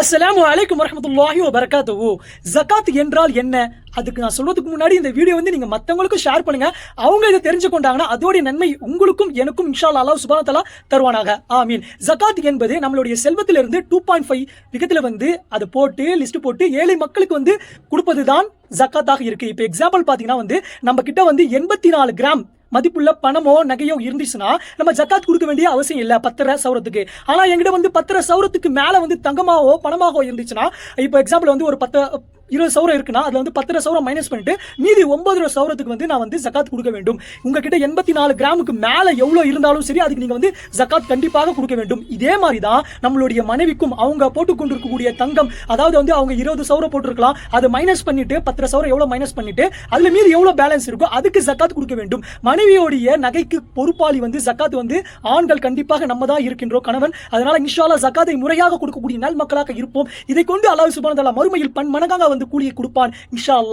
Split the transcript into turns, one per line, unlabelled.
அஸ்லாம் வலைக்கம் வரமத்துல்லாஹி வபரகாத்துஹு ஜக்காத் என்றால் என்ன? அதுக்கு நான் சொல்றதுக்கு முன்னாடி இந்த வீடியோ வந்து நீங்க மத்தவங்களுக்கும் ஷேர் பண்ணுங்க. அவங்க இதை தெரிஞ்சு கொண்டாங்கன்னா அதோடைய நன்மை உங்களுக்கும் எனக்கும் இன்ஷா அல்லா சுபானத்தலா தருவானாக. ஆமீன். ஜகாத் என்பது நம்மளுடைய செல்வத்திலிருந்து டூ பாயிண்ட் ஃபைவ் விகத்தில் வந்து அதை போட்டு லிஸ்ட் போட்டு ஏழை மக்களுக்கு வந்து கொடுப்பது தான் ஜக்காத்தாக இருக்கு. இப்போ எக்ஸாம்பிள் பார்த்தீங்கன்னா வந்து நம்ம கிட்ட வந்து எண்பத்தி நாலு கிராம் மதிப்புள்ள பணமோ நகையோ இருந்துச்சுன்னா நம்ம ஜக்காத் கொடுக்க வேண்டிய அவசியம் இல்லை பத்தரை சௌரத்துக்கு. ஆனால் எங்கிட்ட வந்து பத்தரை சௌரத்துக்கு மேலே வந்து தங்கமாவோ பணமாகவோ இருந்துச்சுன்னா இப்போ எக்ஸாம்பிள் வந்து ஒரு பத்து இருபது சவரம் இருக்குன்னா அதில் வந்து பத்தரை சவரம் மைனஸ் பண்ணிட்டு மீதி ஒன்பது சவரத்துக்கு வந்து நான் வந்து ஜக்காத் கொடுக்க வேண்டும். உங்ககிட்ட எண்பத்தி நாலு கிராமுக்கு மேலே எவ்வளோ இருந்தாலும் சரி அதுக்கு நீங்கள் வந்து ஜக்காத் கண்டிப்பாக கொடுக்க வேண்டும். இதே மாதிரி தான் நம்மளுடைய மனைவிக்கும் அவங்க போட்டுக்கொண்டு இருக்கக்கூடிய தங்கம் அதாவது வந்து அவங்க இருபது சவரம் போட்டிருக்கலாம். அதை மைனஸ் பண்ணிட்டு பத்தரை சவரம் எவ்வளோ மைனஸ் பண்ணிட்டு அதில் மீதி எவ்வளோ பேலன்ஸ் இருக்கோ அதுக்கு ஜக்காத் கொடுக்க வேண்டும். மனைவியோடைய நகைக்கு பொறுப்பாளி வந்து ஜக்காத் வந்து ஆண்கள் கண்டிப்பாக நம்ம தான் இருக்கின்றோம் கணவன். அதனால இன்ஷாலா ஜக்காத்தை முறையாக கொடுக்கக்கூடிய நல் மக்களாக இருப்போம். இதை கொண்டு அல்லாஹ் சுபான மறுமையில் பன்மடங்காக வந்து கூலியை கொடுப்பான். இன்ஷா அல்லா